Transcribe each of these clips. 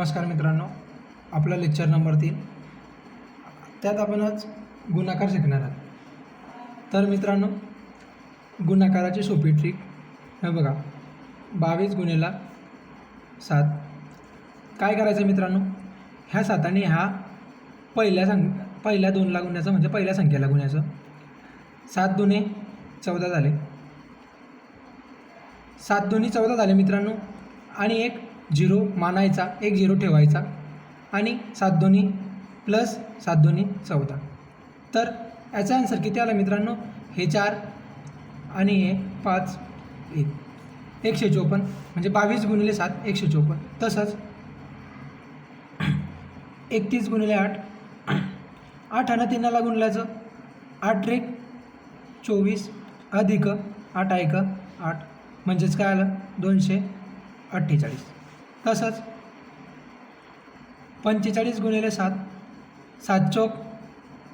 नमस्कार मित्रांनो आपला लेक्चर नंबर तीन. त्यात आपण आज गुणाकार शिकणार आहोत. तर मित्रांनो गुणाकाराची सोपी ट्रिक हे बघा बावीस गुणेला सात. काय करायचं मित्रांनो? ह्या साताने ह्या पहिल्या संख पहिल्या दोनला गुण्याचं म्हणजे पहिल्या संख्येला गुण्याचं. सात दुने चौदा झाले. सात दोन्ही चौदा झाले मित्रांनो. आणि एक झिरो मानायचा एक झिरो ठेवायचा आणि सात दोन्ही प्लस सात दोन्ही चौदा. तर याचा आन्सर किती आला मित्रांनो? हे चार आणि हे पाच एक. एकशे चोपन्न म्हणजे बावीस गुणिले सात एकशे चोपन्न. तसंच एकतीस गुणिले आठ. आठ आणि तीनाला गुणल्याचं? आठ रेक चोवीस अधिक आठ एक आठ. म्हणजेच काय आलं? दोनशे अठ्ठेचाळीस. तसंच पंचेचाळीस गुणिले सात सात चौक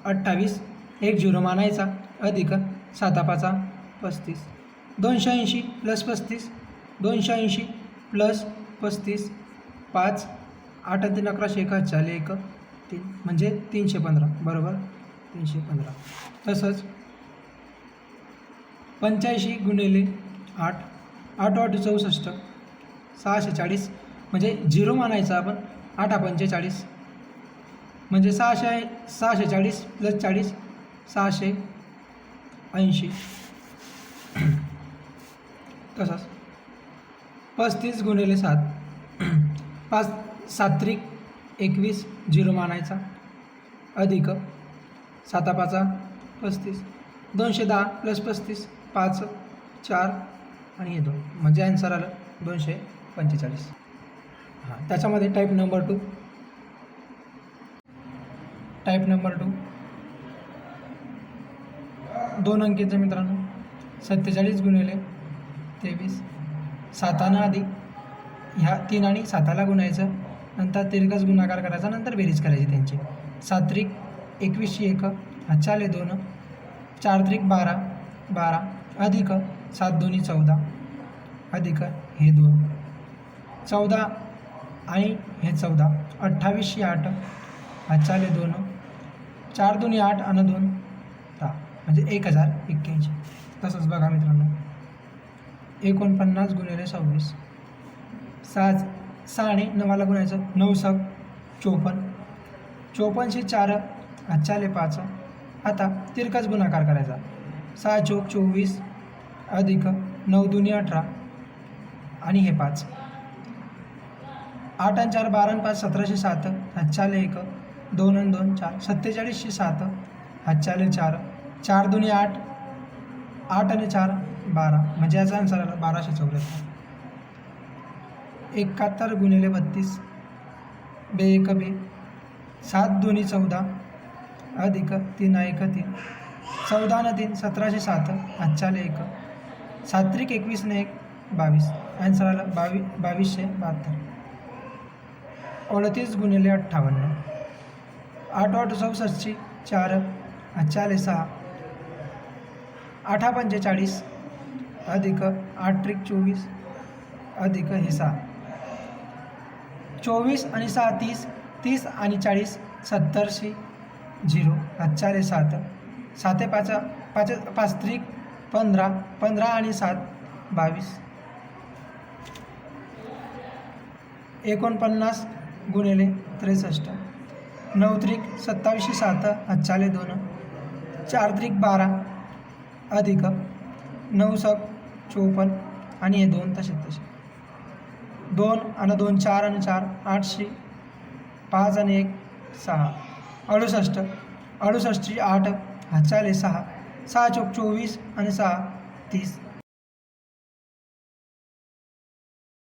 अठ्ठावीस एक झिरो मानायचा अधिक सातापाचा पस्तीस. दोनशे ऐंशी प्लस पस्तीस दोनशे ऐंशी प्लस पस्तीस पाच आठ तीन अकराशे एक हजार एक तीन म्हणजे तीनशे पंधरा. बरोबर? तीनशे पंधरा. तसंच पंच्याऐंशी गुणिले आठ आठ आठ चौसष्ट सहाशे चाळीस म्हणजे झिरो मानायचा आपण आठ पंचेचाळीस. म्हणजे सहाशे सहाशे चाळीस प्लस चाळीस सहाशे ऐंशी. तसंच. पस्तीस गुणिले सात. पाच सात्रिक एकवीस झिरो मानायचा. अधिक साता पाचा पस्तीस. दोनशे दहा प्लस पस्तीस पाच चार आणि हे दोन. म्हणजे आन्सर आलं दोनशे पंचेचाळीस. हां त्याच्यामध्ये type number two type number two दोन अंकीचं मित्रांनो. सत्तेचाळीस गुणिले तेवीस. साताना आधी. ह्या तीन आणि साताला गुणायचं. नंतर तिरकस गुणाकार करायचा. नंतर बेरीज करायची त्यांची. सात्रिक एकवीसशे एक. हच्चाले चाले दोन. चार त्रिक बारा. बारा. अधिक सात दोन्ही चौदा. अधिक हे दोन. चौदा आणि हे चौदा अठ्ठावीसशे आठ हा दोन चार दोन्ही आठ आणि दोन दहा म्हणजे एक हजार एक्क्याऐंशी. तसंच बघा मित्रांनो. एकोणपन्नास गुणिले सव्वीस सहा सहाने नवाला गुणायचं नऊ सक चोपन्न. चोपन्नशे चार हातचाले पाच. आता तिरकाच गुणाकार करायचा. सहा चोक चोवीस अधिक नऊ दुनी अठरा आणि हे पाच. आठ आणि चार बारा आणि पाच सतराशे सात हातचाले एक दोन आणि दोन चार सत्तेचाळीसशे सात हातचाले चार चार दोन्ही आठ आठ आणि चार बारा. म्हणजे याचा आन्सर आला बाराशे चौऱ्याहत्तर. एकाहत्तर गुणिले बत्तीस बे एक बे सात दोन्ही चौदा अधिक तीन एक तीन. चौदा न तीन सतराशे सात हातचाले एक. सात्रिक एकवीस न एक बावीस. आन्सर आला बावी बावीसशे बहात्तर. अडतीस गुणिले अठ्ठावन्न. आठ आठ चौसष्टची चार चाले सहा. आठा पंचेचाळीस अधिक आठ त्रिक चोवीस अधिक हे सहा. चोवीस आणि सहा तीस तीस आणि चाळीस सत्तरशे झिरो. चारे सात. साते पाच पाच पाच त्रिक पंधरा पंधरा आणि सात बावीस. एकोणपन्नास गुणिले त्रेसष्ट. नऊ त्रिक सत्तावीसशे सात हातचाले दोन. चार त्रिक बारा अधिक. नऊ सक चोपन्न. आणि हे दोन तसे तसे. दोन आणि दोन चार आणि चार आठशे. पाच आणि एक सहा. अडुसष्ट. अडुसष्टची आठ हातचाले सहा. सहा चौक चोवीस आणि सहा तीस.